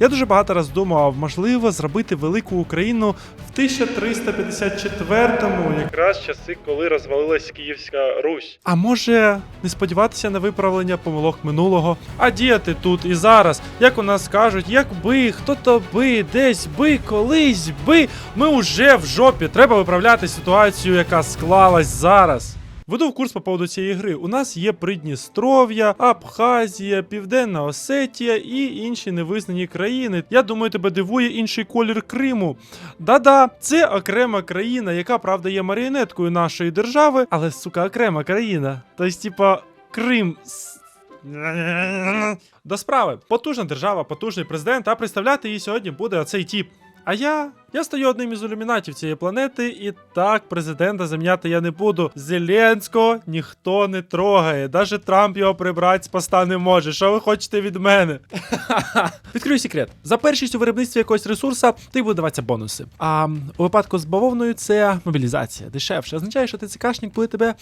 Я дуже багато раз думав, можливо, зробити велику Україну в 1354-му, якраз часи, коли розвалилась Київська Русь. А може не сподіватися на виправлення помилок минулого, а діяти тут і зараз, як у нас кажуть, якби хто-то би, десь би, колись би, ми уже в жопі. Треба виправляти ситуацію, яка склалась зараз. Веду в курс по поводу цієї гри. У нас є Придністров'я, Абхазія, Південна Осетія і інші невизнані країни. Я думаю, тебе дивує інший колір Криму. Да-да, це окрема країна, яка правда є маріонеткою нашої держави, але сука, окрема країна. Тобто, типа, Крим. До справи, потужна держава, потужний президент, а представляти її сьогодні буде оцей тіп. А я. Я стаю одним із ілюмінатів цієї планети, і так президента заміняти я не буду. Зеленського ніхто не трогає. Даже Трамп його прибрати з поста не може. Що ви хочете від мене? Відкрию секрет. За першість у виробництві якогось ресурса ти буде даватися бонуси. А у випадку з бавовною це мобілізація. Дешевше. Означає, що ТЦКшник буде тебе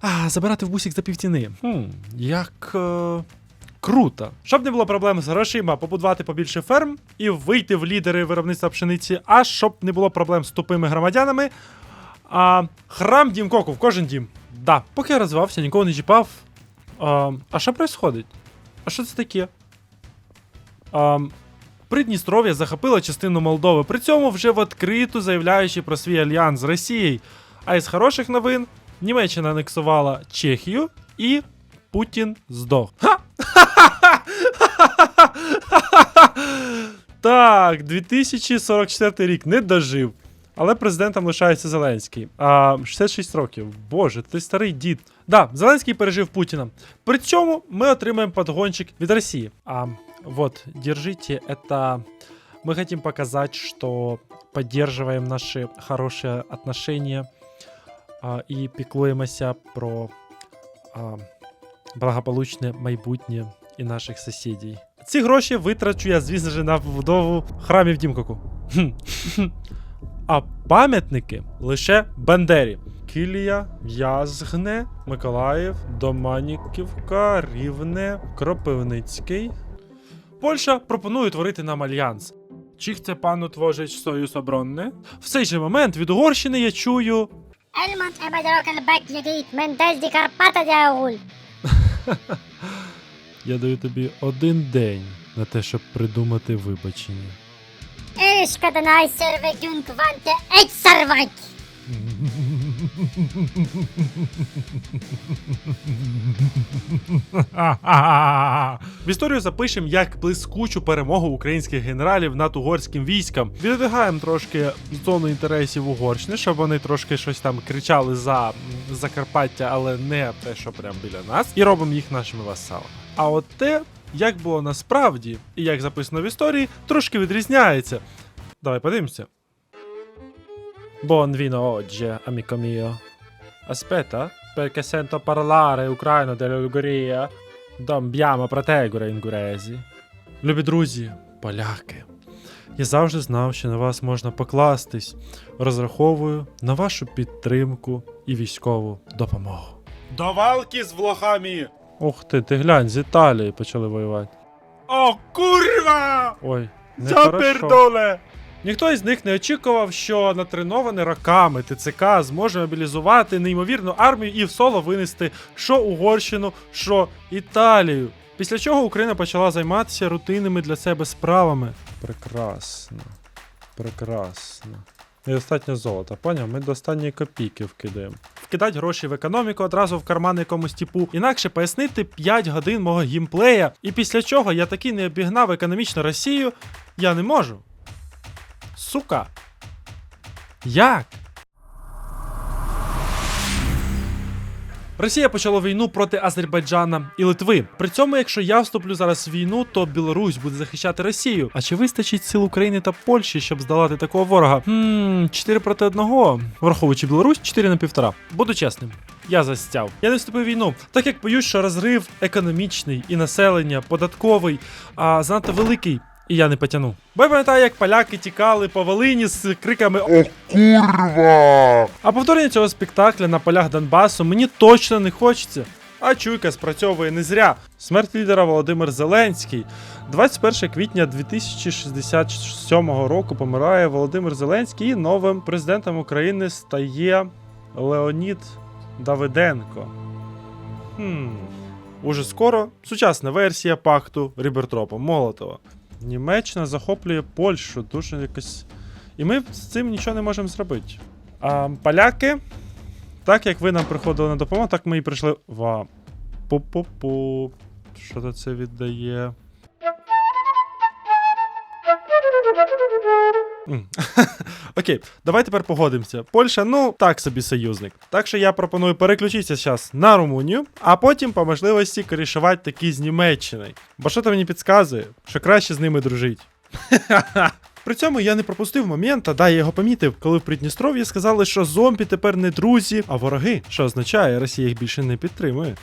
а, забирати в бусик за півціни. Хм, як. Е... Круто. Щоб не було проблем з грошима, побудувати побільше ферм і вийти в лідери виробництва пшениці, а щоб не було проблем з тупими громадянами. А, храм дім коку в кожен дім. Да. Поки я розвивався, нікого не чіпав. А, а що происходить? А що це таке? А, Придністров'я захопила частину Молдови, при цьому вже відкрито заявляючи про свій альянс з Росією. А із хороших новин Німеччина анексувала Чехію і Путін здох. Ха! Так, 2044 рік не дожив. Але президентом лишається Зеленський. А 66 років. Боже, ти старий дід. Да, Зеленський пережив Путіна. При цьому ми отримаємо подгончик від Росії. А вот, держите, это мы хотим показать, что поддерживаем наши хорошие отношения а, і піклуємося про а, благополучне майбутнє і наших сусідів. Ці гроші витрачу я, звісно ж, на побудову храмів Дімкоку. А пам'ятники лише Бандері. Кілія, Язгне, Миколаїв, Доманіківка, Рівне, Кропивницький. Польща пропонує творити нам альянс. Чи chce пану творzyć союз оборонний? В цей же момент від Угорщини я чую beklidít, Mendez di Carpata de Aul. Я даю тобі один день на те, щоб придумати вибачення. És kadanai szörvegünk van, te egyszer vagy! В історію запишемо як блискучу перемогу українських генералів над угорським військом. Відвигаємо трошки зону інтересів Угорщини, щоб вони трошки щось там кричали за Закарпаття, але не те, що прямо біля нас, і робимо їх нашими васалами. А от те, як було насправді, і як записано в історії, трошки відрізняється. Давай подивимося. Buon vino oggi, amico mio. Aspetta, perché sento parlare ucraino dell'Ungheria. Dobbiamo proteggere інгурезі. Любі друзі, поляки. Я завжди знав, що на вас можна покластись. Розраховую на вашу підтримку і військову допомогу. До валки з влохами! Ух ти, ти глянь, з Італії почали воювати. О, курва! Ой, не. Ніхто із них не очікував, що натренований роками ТЦК зможе мобілізувати неймовірну армію і в соло винести що Угорщину, що Італію. Після чого Україна почала займатися рутинними для себе справами. Прекрасно. Прекрасно. Недостатньо золота, поняв? Ми до останньої копійки вкидаємо. Вкидати гроші в економіку одразу в кармани комусь типу. Інакше пояснити 5 годин мого гімплея. І після чого я таки не обігнав економічно Росію, я не можу. Сука. Як? Росія почала війну проти Азербайджана і Литви. При цьому, якщо я вступлю зараз в війну, то Білорусь буде захищати Росію. А чи вистачить сил України та Польщі, щоб здолати такого ворога? Хм, 4 проти 1. Враховуючи Білорусь, 4 на 1,5. Буду чесним. Я застяв. Я не вступив в війну, так як боюсь, що розрив економічний і населення, податковий, а занадто великий. І я не потяну. Бо я пам'ятаю, як поляки тікали по Волині з криками О, курва! А повторення цього спектакля на полях Донбасу мені точно не хочеться. А чуйка спрацьовує не зря. Смерть лідера Володимир Зеленський. 21 квітня 2067 року помирає Володимир Зеленський і новим президентом України стає Леонід Давиденко. Хм. Уже скоро сучасна версія пакту Ріббентропа Молотова. Німеччина захоплює Польщу, дуже якось. І ми з цим нічого не можемо зробити. А поляки, так як ви нам приходили на допомогу, так ми і прийшли Ва. Пу-пу-пу. Що це віддає? Окей, давай тепер погодимося. Польща, ну так собі союзник. Так що я пропоную переключитися зараз на Румунію, а потім по можливості корішувати такі з Німеччиною. Бо що то мені підказує, що краще з ними дружить. При цьому я не пропустив момент, а да, я його помітив, коли в Придністров'ї сказали, що зомбі тепер не друзі, а вороги, що означає, Росія їх більше не підтримує.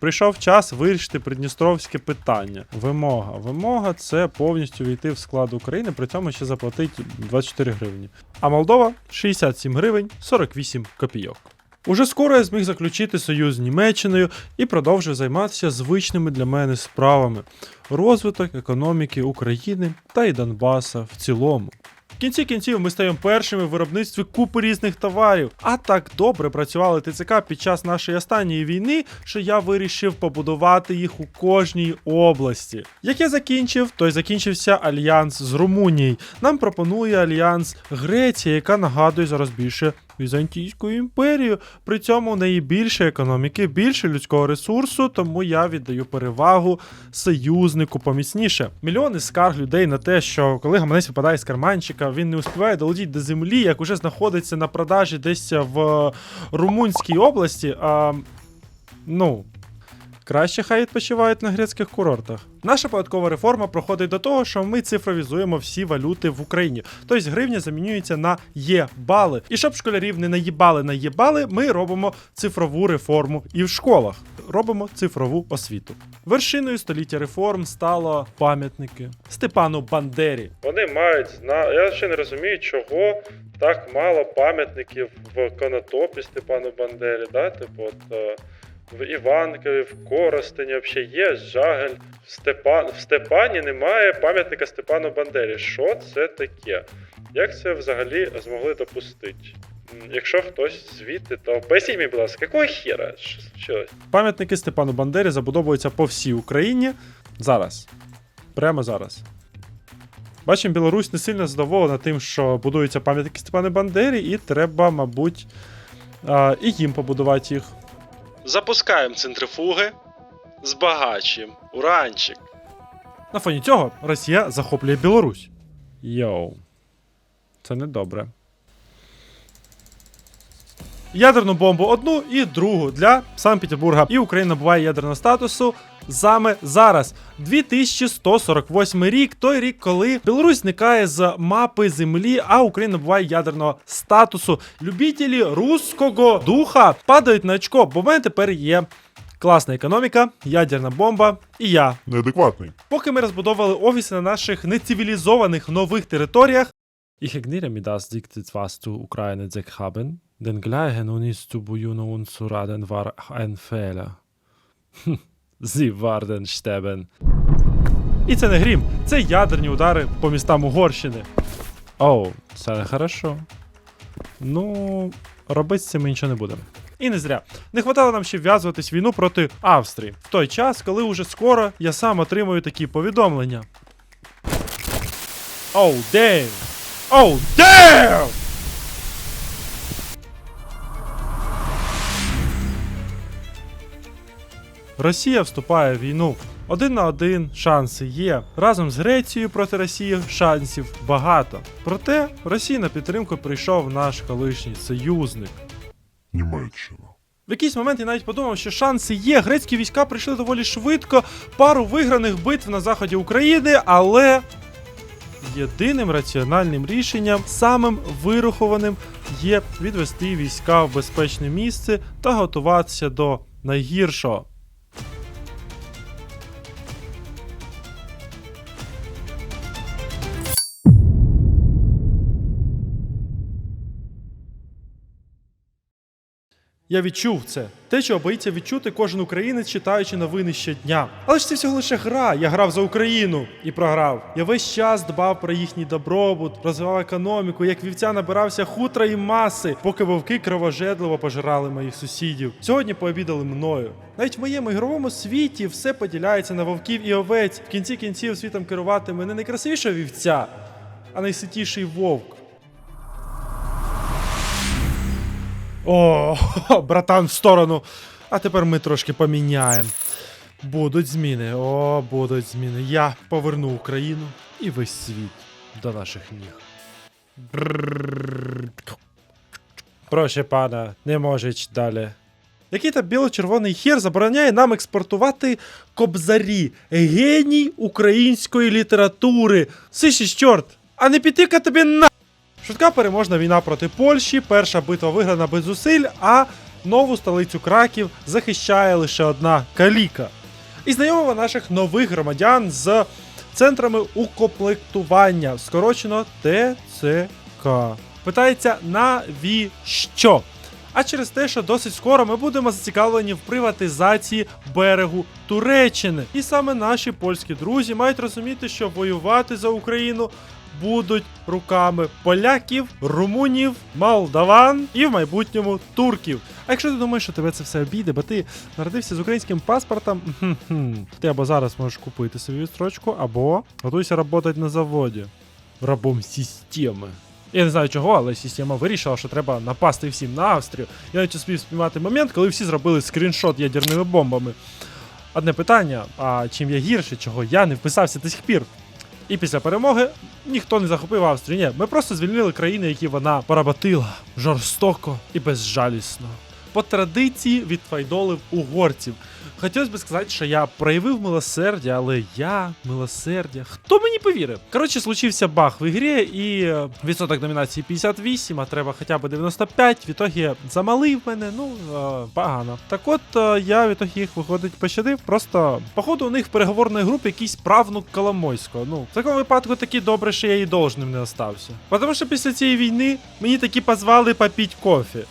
Прийшов час вирішити придністровське питання. Вимога. Вимога це повністю війти в склад України, при цьому ще заплатити 24 гривні. А Молдова 67 гривень 48 копійок. Уже скоро я зміг заключити союз з Німеччиною і продовжив займатися звичними для мене справами розвиток економіки України та й Донбаса в цілому. В кінці кінців ми стаємо першими в виробництві купи різних товарів. А так добре працювали ТЦК під час нашої останньої війни, що я вирішив побудувати їх у кожній області. Як я закінчив, то й закінчився альянс з Румунією. Нам пропонує альянс Греція, яка нагадує зараз більше Візантійську імперію. При цьому у неї більше економіки, більше людського ресурсу, тому я віддаю перевагу союзнику поміцніше. Мільйони скарг людей на те, що коли гаманець випадає з карманчика, він не успіває долетіти до землі, як уже знаходиться на продажі десь в Румунській області. А, ну. Краще хай відпочивають на грецьких курортах. Наша податкова реформа проходить до того, що ми цифровізуємо всі валюти в Україні. Тобто гривня замінюється на є-бали. І щоб школярів не наїбали на є-бали, ми робимо цифрову реформу і в школах. Робимо цифрову освіту. Вершиною століття реформ стало пам'ятники Степану Бандері. Вони мають зна. Я ще не розумію, чого так мало пам'ятників в Конотопі Степану Бандері, да? Типу, от. В Іванкові, в Коростені взагалі є Жагель. В, Степан... в Степані немає пам'ятника Степану Бандері. Що це таке? Як це взагалі змогли допустити? Якщо хтось звідти, то поясніть мені, будь ласка, якого хера? Що случилось? Пам'ятники Степану Бандері забудовуються по всій Україні зараз. Прямо зараз. Бачимо, Білорусь не сильно задоволена тим, що будуються пам'ятники Степану Бандері, і треба, мабуть, і їм побудувати їх. Запускаємо центрифуги, збагачуємо уранчик. На фоні цього Росія захоплює Білорусь. Йоу. Це не добре. Ядерну бомбу одну і другу для Санкт-Петербурга. І Україна набуває ядерного статусу саме зараз. 2148 рік, той рік, коли Білорусь зникає з мапи землі, а Україна набуває ядерного статусу. Любителі руського духа падають на очко, бо в мене тепер є класна економіка, ядерна бомба і я. неадекватний. Поки ми розбудовували офіси на наших нецивілізованих нових територіях. Ich ignoriere mir das diktet, was Ukraine zeg haben. Den gleichen Unis zu Bujunu und zu raden war ein Fehler. Sie werden sterben. І це не грім, це ядерні удари по містам Угорщини. Оу, це не хорошо. Ну, робити з цим ми нічого не будемо. І не зря. Не хватало нам ще вв'язуватись війну проти Австрії в той час, коли уже скоро я сам отримую такі повідомлення. Оу, damn! Оу, damn! Росія вступає в війну. Один на один шанси є. Разом з Грецією проти Росії шансів багато. Проте Росії на підтримку прийшов наш колишній союзник. Німеччина. В якийсь момент я навіть подумав, що шанси є. Грецькі війська прийшли доволі швидко, пару виграних битв на заході України, але єдиним раціональним рішенням, самим вирахованим, є відвести війська в безпечне місце та готуватися до найгіршого. Я відчув це. Те, що боїться відчути кожен українець, читаючи новини щодня. Але ж це всього лише гра. Я грав за Україну і програв. Я весь час дбав про їхній добробут, розвивав економіку, як вівця набирався хутра і маси, поки вовки кровожедливо пожирали моїх сусідів. Сьогодні пообідали мною. Навіть в моєму ігровому світі все поділяється на вовків і овець. В кінці кінців світом керуватиме не найкрасивіша вівця, а найситіший вовк. О, братан, в сторону. А тепер ми трошки поміняємо. Будуть зміни, о, будуть зміни. Я поверну Україну і весь світ до наших ніг. Проще, пана, не можеш далі. Який то біло-червоний хер забороняє нам експортувати кобзарі, геній української літератури. Сиші чорт, а не піти-ка тобі на. Швидка переможна війна проти Польщі, перша битва виграна без зусиль, а нову столицю Краків захищає лише одна каліка. І знайомимо наших нових громадян з центрами укомплектування, скорочено ТЦК. Питається навіщо? А через те, що досить скоро ми будемо зацікавлені в приватизації берегу Туреччини. І саме наші польські друзі мають розуміти, що воювати за Україну будуть руками поляків, румунів, молдаван і в майбутньому турків. А якщо ти думаєш, що тебе це все обійде, бо ти народився з українським паспортом, ти або зараз можеш купити собі відстрочку, або готуйся працювати на заводі рабом системи. Я не знаю чого, але система вирішила, що треба напасти всім на Австрію. Я навіть успів спіймати момент, коли всі зробили скріншот ядерними бомбами. Одне питання: а чим я гірше, чого я не вписався до сих пір? І після перемоги ніхто не захопив Австрію. Ні, ми просто звільнили країни, які вона поработила жорстоко і безжалісно. По традиції відфайдолив угорців. Хотілося б сказати, що я проявив милосердя, але я милосердя. Хто мені повірив? Коротше, случився баг в ігрі, і е, відсоток номінації 58, а треба хоча б 95. В ітогі замалий в мене, ну е, погано. Так от е, я в ітогі їх виходить пощадив. Просто, походу, у них в переговорної групі якийсь правнук Коломойського. Ну, в такому випадку таки добре, що я і должним не остався. Тому що після цієї війни мені таки позвали попіть кофе.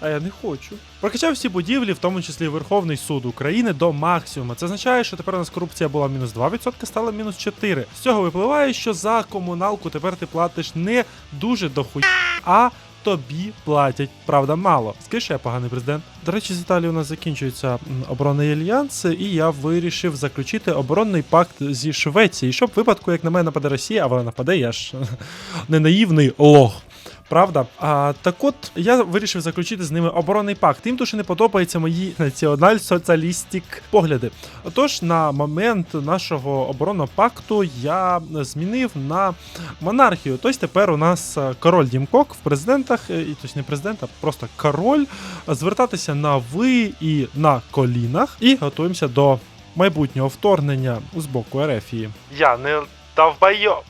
А я не хочу. Прокачав всі будівлі, в тому числі Верховний суд України, до максимуму. Це означає, що тепер у нас корупція була мінус 2%, стала мінус 4%. З цього випливає, що за комуналку тепер ти платиш не дуже дохуя, а тобі платять, правда, мало. Скажи, поганий президент. До речі, з Італії у нас закінчується оборонний альянс, і я вирішив заключити оборонний пакт зі Швецією, щоб випадку, як на мене нападе Росія, а вона нападе, я ж не наївний лох. Правда? А, так от я вирішив заключити з ними оборонний пакт. Їм дуже не подобаються мої національ-соціалістик погляди. Отож, на момент нашого оборонного пакту я змінив на монархію. Тобто тепер у нас е, король Дімкок в президентах, е, і тобто не президент, а просто король, звертатися на ви і на колінах, і готуємося до майбутнього вторгнення з боку Ерефії. Я не довбайоб.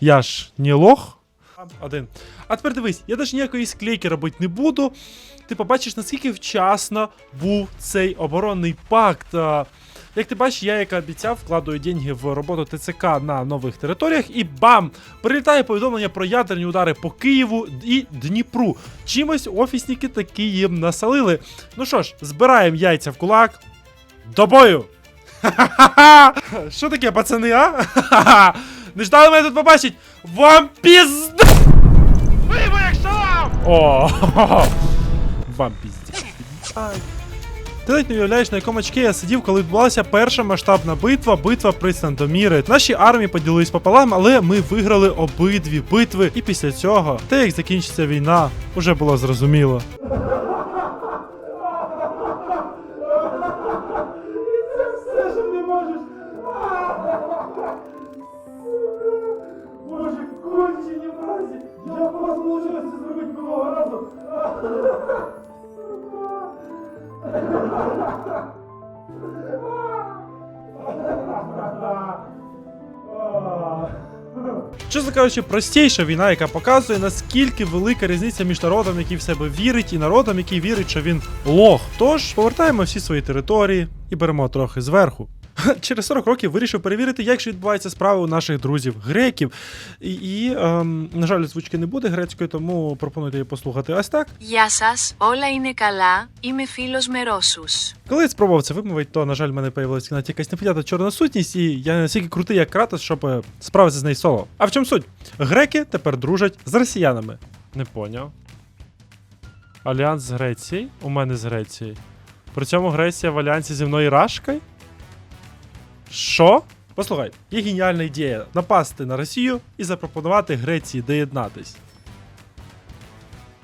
Я ж не лох. Один. А тепер дивись, я навіть ніякої склейки робити не буду. Ти побачиш, наскільки вчасно був цей оборонний пакт. Як ти бачиш, я, як обіцяв, вкладаю деньги в роботу ТЦК на нових територіях, і бам! Прилітає повідомлення про ядерні удари по Києву і Дніпру. Чимось офісники таки їм насалили. Ну що ж, збираємо яйця в кулак. До бою! Що таке, пацани, а? Ха-ха-ха! Не ждали мене тут побачить! Вам пізда! О, вам пізда. Ти навіть не уявляєш, на якому очке я сидів, коли відбулася перша масштабна битва, битва при Сандоміри. Наші армії поділились пополам, але ми виграли обидві битви. І після цього, те, як закінчиться війна, уже було зрозуміло. Чесно кажучи, простіша війна, яка показує, наскільки велика різниця між народом, який в себе вірить, і народом, який вірить, що він лох. Тож повертаємо всі свої території і беремо трохи зверху. через 40 років вирішив перевірити, як ж відбуваються справи у наших друзів-греків. І, і ем, на жаль, звучки не буде грецької, тому пропонуйте її послухати ось так. Я сас, ола і не кала, і ми філос меросус. Коли я спробував це вимовити, то, на жаль, в мене появилася навіть якась непонятна чорна сутність, і я настільки крутий, як кратос, щоб е, справитися з нею соло. А в чому суть? Греки тепер дружать з росіянами. Не поняв. Альянс з Грецією? У мене з Грецією. При цьому Греція в альянсі зі мною Рашкою? Що? Послухай, є геніальна ідея напасти на Росію і запропонувати Греції доєднатись.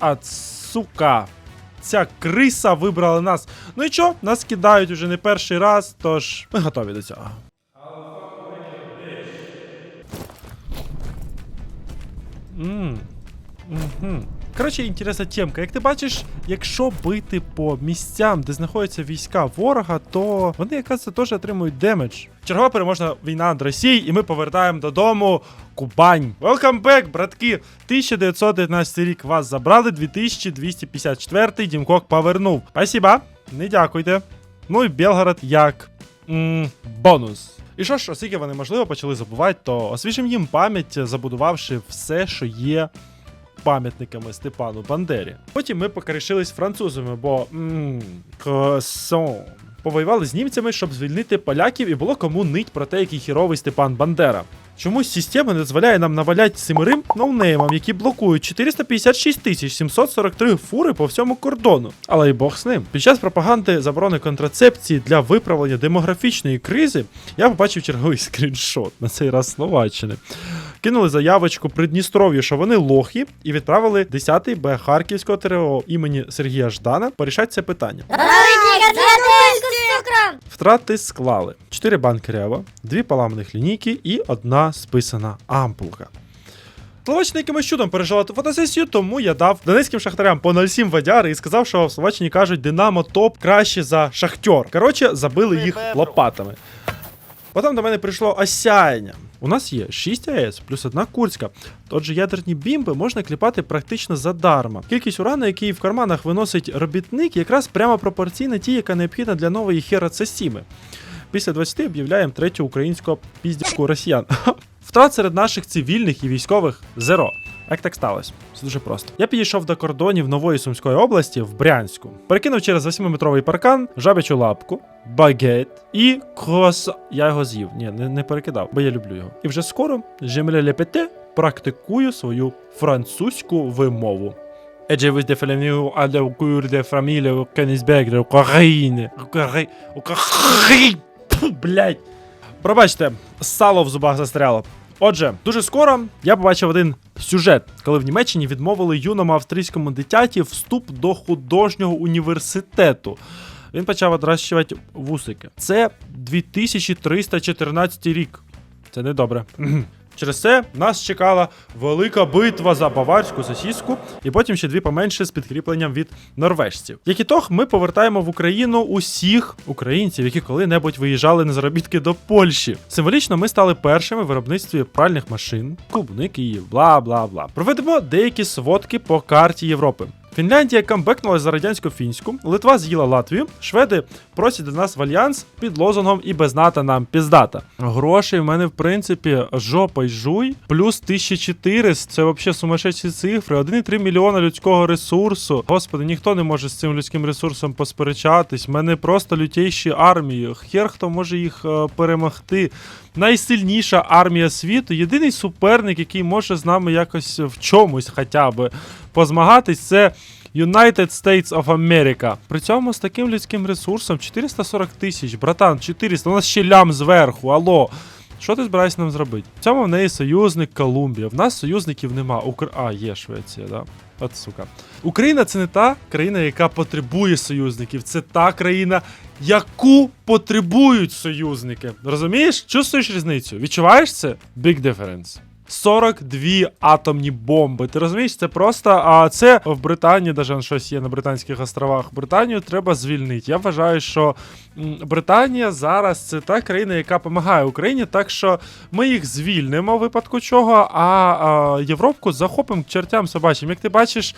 А сука. Ця криса вибрала нас. Ну і чо, нас кидають уже не перший раз, тож ми готові до цього. Ммм. Угу. Коротше, інтересна темка. Як ти бачиш, якщо бити по місцям, де знаходяться війська ворога, то вони якраз теж отримують демедж. Чергова переможна війна над Росією, і ми повертаємо додому Кубань. Welcome back, братки! 1919 рік вас забрали, 2254 Дімкок повернув. Спасіба, не дякуйте. Ну і Белгород як м, бонус. І що ж, оскільки вони можливо почали забувати, то освіжим їм пам'ять, забудувавши все, що є пам'ятниками Степану Бандері. Потім ми покришились французами, бо мм, кросон. Повоювали з німцями, щоб звільнити поляків, і було кому нить про те, який хіровий Степан Бандера. Чомусь система не дозволяє нам наваляти семерим ноунеймам, які блокують 456 тисяч 743 фури по всьому кордону. Але й Бог з ним. Під час пропаганди заборони контрацепції для виправлення демографічної кризи я побачив черговий скріншот на цей раз Словаччини. Кинули заявочку Придністров'ю, що вони лохи, і відправили 10-й Б Харківського ТРО імені Сергія Ждана порішати це питання. з цукром. Втрати склали 4 банки рева, 2 поламаних лінійки і одна списана ампулка. Словаччина якимось чудом пережила ту фотосесію, тому я дав донецьким шахтарям по 0,7 вадяри і сказав, що в Словаччині кажуть Динамо топ краще за шахтер. Коротше, забили їх лопатами. Потім до мене прийшло осяяння. У нас є 6 АЕС плюс одна Курська. Отже, ядерні бімби можна кліпати практично задарма. Кількість урану, який в карманах виносить робітник, якраз прямо пропорційна тій, яка необхідна для нової Хера С7. Після 20 об'являємо третю українського піздівку росіян. Втрат серед наших цивільних і військових зеро. Як так сталося? Це дуже просто. Я підійшов до кордонів нової Сумської області в Брянську. Перекинув через 8-метровий паркан, жабячу лапку, багет і крос. Я його з'їв. Ні, не, не перекидав, бо я люблю його. І вже скоро Жемля Лепете практикую свою французьку вимову. Едже ви дефаленю але курде фамілія Кенісбек, України. Украї- Украї- Пробачте, сало в зубах застряло. Отже, дуже скоро я побачив один сюжет, коли в Німеччині відмовили юному австрійському дитяті вступ до художнього університету. Він почав одращувати вусики. Це 2314 рік. Це не добре. Через це нас чекала велика битва за баварську сосіску, і потім ще дві поменше з підкріпленням від норвежців. Як ітог, ми повертаємо в Україну усіх українців, які коли-небудь виїжджали на заробітки до Польщі. Символічно ми стали першими в виробництві пральних машин, клубни Київ, бла бла бла. Проведемо деякі сводки по карті Європи. Фінляндія камбекнулась за радянсько-фінську, Литва з'їла Латвію, шведи просять до нас в альянс під лозунгом і без НАТО нам піздата. Грошей в мене, в принципі, жопа й жуй, плюс 1400, це взагалі сумасшедші цифри, 1,3 мільйона людського ресурсу. Господи, ніхто не може з цим людським ресурсом посперечатись. В мене просто лютейші армії. Хер хто може їх е, перемогти. Найсильніша армія світу, єдиний суперник, який може з нами якось в чомусь хоча б позмагатись, це United States of America. При цьому з таким людським ресурсом 440 тисяч, братан, 400, у нас ще лям зверху, алло. Що ти збираєшся нам зробити? В цьому в неї союзник Колумбія. В нас союзників нема. Укра... А, є Швеція, да. От сука. Україна це не та країна, яка потребує союзників. Це та країна, яку потребують союзники. Розумієш? Чувствуєш різницю? Відчуваєш це? Big difference. 42 атомні бомби. Ти розумієш, це просто. А це в Британії, навіть щось є на Британських островах. Британію треба звільнити. Я вважаю, що Британія зараз це та країна, яка допомагає Україні, так що ми їх звільнимо в випадку чого, а, а Європку захопимо чертям собачим. Як ти бачиш,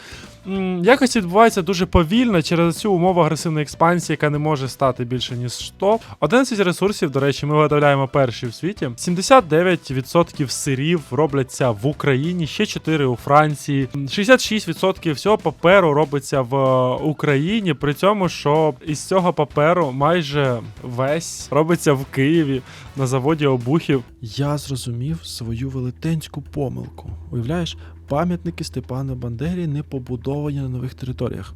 якось відбувається дуже повільно через цю умову агресивної експансії, яка не може стати більше ніж 100. 11 ресурсів, до речі, ми виготовляємо перші в світі. 79% сирів робляться в Україні, ще 4 у Франції. 66% всього паперу робиться в е, Україні. При цьому, що із цього паперу майже весь робиться в Києві на заводі обухів. Я зрозумів свою велетенську помилку. Уявляєш, пам'ятники Степана Бандері не побудовані на нових територіях.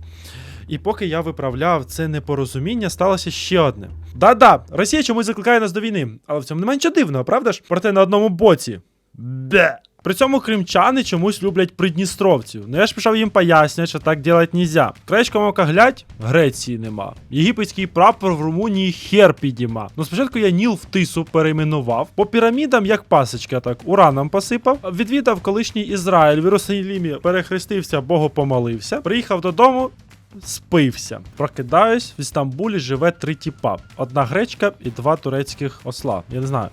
І поки я виправляв це непорозуміння, сталося ще одне. Да-да, Росія чомусь закликає нас до війни, але в цьому не менше дивно, правда ж? Проте на одному боці. Бе. При цьому кримчани чомусь люблять придністровців. Ну я ж пішов їм пояснювати, що так делать нельзя. Краєчком ока глядь, Греції нема. Єгипетський прапор в Румунії хер підіма. Ну спочатку я Ніл в тису перейменував. По пірамідам, як пасочка, так ураном посипав. Відвідав колишній Ізраїль в Єрусалімі, перехрестився, Богу помолився. Приїхав додому. Спився. Прокидаюсь, в Істамбулі живе три тіпа: одна гречка і два турецьких осла. Я не знаю.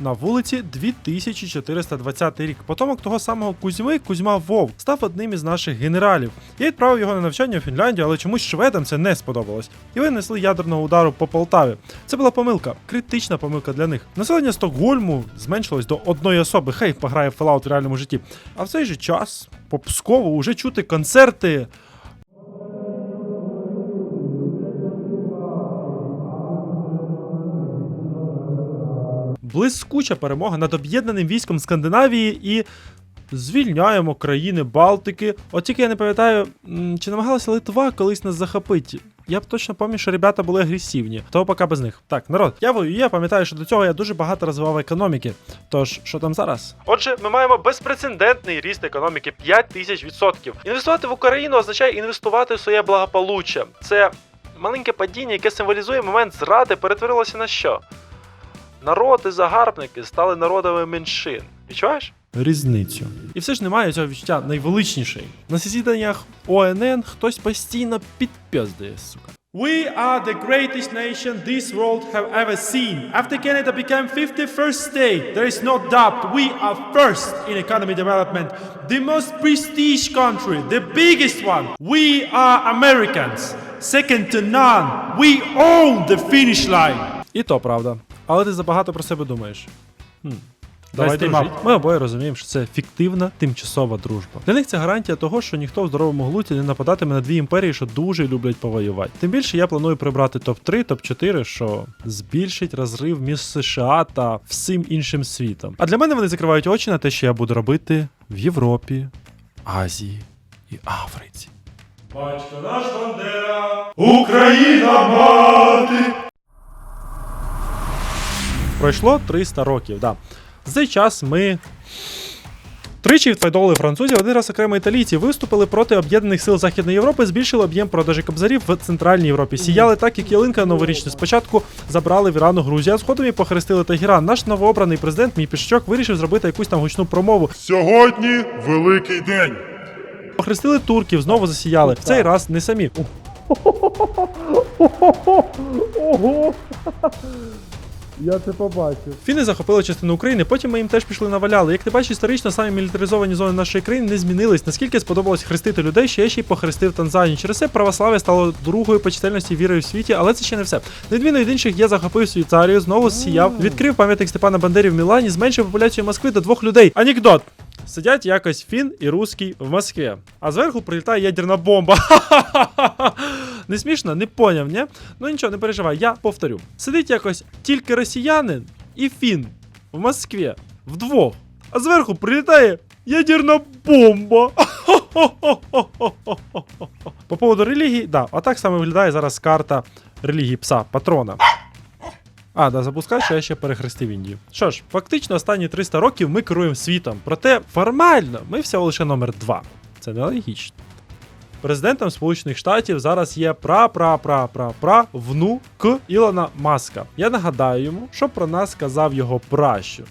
На вулиці 2420 рік. Потомок того самого Кузьми, Кузьма Вов, став одним із наших генералів. Я відправив його на навчання у Фінляндію, але чомусь шведам це не сподобалось. І винесли ядерного удару по Полтаві. Це була помилка, критична помилка для них. Населення Стокгольму зменшилось до одної особи. Хай пограє в Fallout в реальному житті. А в цей же час по Пскову уже чути концерти. Блискуча перемога над об'єднаним військом Скандинавії і звільняємо країни Балтики. От тільки я не пам'ятаю, чи намагалася Литва колись нас захопити. Я б точно пам'ятаю, що ребята були агресивні, того поки без них. Так, народ, я воюю, я пам'ятаю, що до цього я дуже багато розвивав економіки. Тож, що там зараз? Отже, ми маємо безпрецедентний ріст економіки 5 тисяч відсотків. Інвестувати в Україну означає інвестувати в своє благополуччя. Це маленьке падіння, яке символізує момент зради, перетворилося на що? Народи загарбники стали народами меншин. Відчуваєш? Різницю. І все ж немає цього відчуття найвеличніший. На засіданнях ОНН хтось постійно підпіздує, сука. We are the greatest nation this world have ever seen. After Canada became 51st state, there is no doubt we are first in economic development, the most prestige country, the biggest one. We are Americans. Second to none. We own the finish line. І то правда. Але ти забагато про себе думаєш. Хм. Давай. Ми обоє розуміємо, що це фіктивна тимчасова дружба. Для них це гарантія того, що ніхто в здоровому глуті не нападатиме на дві імперії, що дуже люблять повоювати. Тим більше я планую прибрати топ-3, топ-4, що збільшить розрив між США та всім іншим світом. А для мене вони закривають очі на те, що я буду робити в Європі, Азії і Африці. Батько наш Бандера, Україна мати. Пройшло 300 років, да. За цей час ми тричі відфайдовували французів, один раз окремо італійці виступили проти об'єднаних сил Західної Європи, збільшили об'єм продажі кобзарів в Центральній Європі. Сіяли так, як ялинка новорічна. Спочатку забрали в Ірану Грузію, а згодом і похрестили Тегеран. Наш новообраний президент, мій пішчок, вирішив зробити якусь там гучну промову. Сьогодні великий день. Похрестили турків, знову засіяли. В цей раз не самі. Я це побачив. Фіни захопили частину України, потім ми їм теж пішли наваляли. Як ти бачиш, історично самі мілітаризовані зони нашої країни не змінились. Наскільки сподобалось хрестити людей, що я ще й похрестив Танзанію. Через це православ'я стало другою по чисельності вірою в світі, але це ще не все. Відміну від інших, я захопив Швейцарію, знову сіяв, відкрив пам'ятник Степана Бандері в Мілані, зменшив популяцію Москви до двох людей. Анекдот. Сидять якось фін і русський в Москві. А зверху прилітає ядерна бомба. Не смішно, не поняв, ні? Ну нічого, не переживай, я повторю. Сидить якось тільки росіянин і фін в Москві вдвох. А зверху прилітає ядерна бомба. По поводу релігії, да, отак саме виглядає зараз карта релігії пса патрона. А, да, запускай, що я ще перехрестив Індію. Що ж, фактично останні 300 років ми керуємо світом. Проте формально ми всього лише номер 2. Це нелогічно. Президентом Сполучених Штатів зараз є пра-пра-пра-пра-пра внук Ілона Маска. Я нагадаю йому, що про нас сказав його пращур.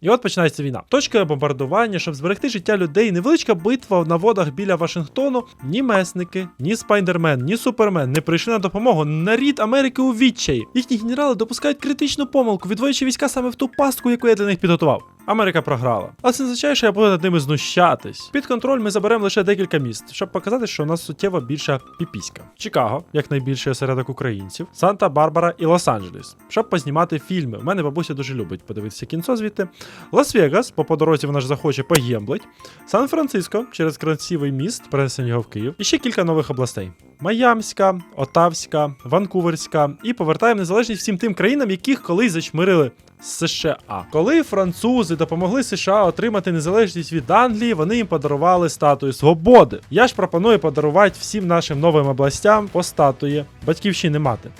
І от починається війна. Точка бомбардування, щоб зберегти життя людей, невеличка битва на водах біля Вашингтону. Ні месники, ні спайдермен, ні супермен не прийшли на допомогу. Нарід Америки у відчаї. Їхні генерали допускають критичну помилку, відводячи війська саме в ту пастку, яку я для них підготував. Америка програла. Але це означає, що я буду над ними знущатись. Під контроль ми заберемо лише декілька міст, щоб показати, що у нас суттєво більша піпіська. Чикаго, як найбільший осередок українців, Санта-Барбара і Лос-Анджелес, щоб познімати фільми. У мене бабуся дуже любить подивитися кінцо звідти. Лас-Вегас, по по дорозі вона ж захоче погемблить. Сан-Франциско через красивий міст, перенесення його в Київ. І ще кілька нових областей: Майамська, Отавська, Ванкуверська. І повертаємо незалежність всім тим країнам, яких колись зачмирили США. Коли французи допомогли США отримати незалежність від Англії, вони їм подарували статую свободи. Я ж пропоную подарувати всім нашим новим областям по статуї батьківщини мати.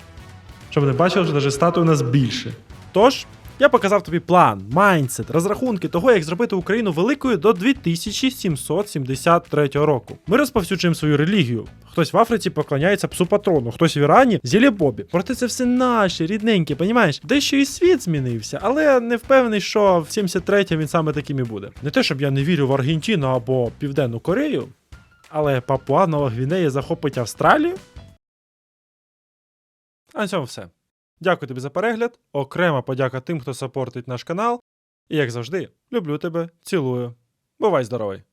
Щоб не бачили, що навіть статуї у нас більше. Тож. Я показав тобі план, майндсет, розрахунки того, як зробити Україну великою до 2773 року. Ми розповсюджуємо свою релігію. Хтось в Африці поклоняється псу патрону, хтось в Ірані зілі Бобі. Проте це все наші, рідненькі, понімаєш? Дещо і світ змінився, але не впевнений, що в 73-м він саме таким і буде. Не те, щоб я не вірю в Аргентину або Південну Корею, але Папуа Нова Гвінея захопить Австралію. А на цьому все. Дякую тобі за перегляд. Окрема подяка тим, хто сапортить наш канал. І як завжди, люблю тебе, цілую. Бувай здоровий!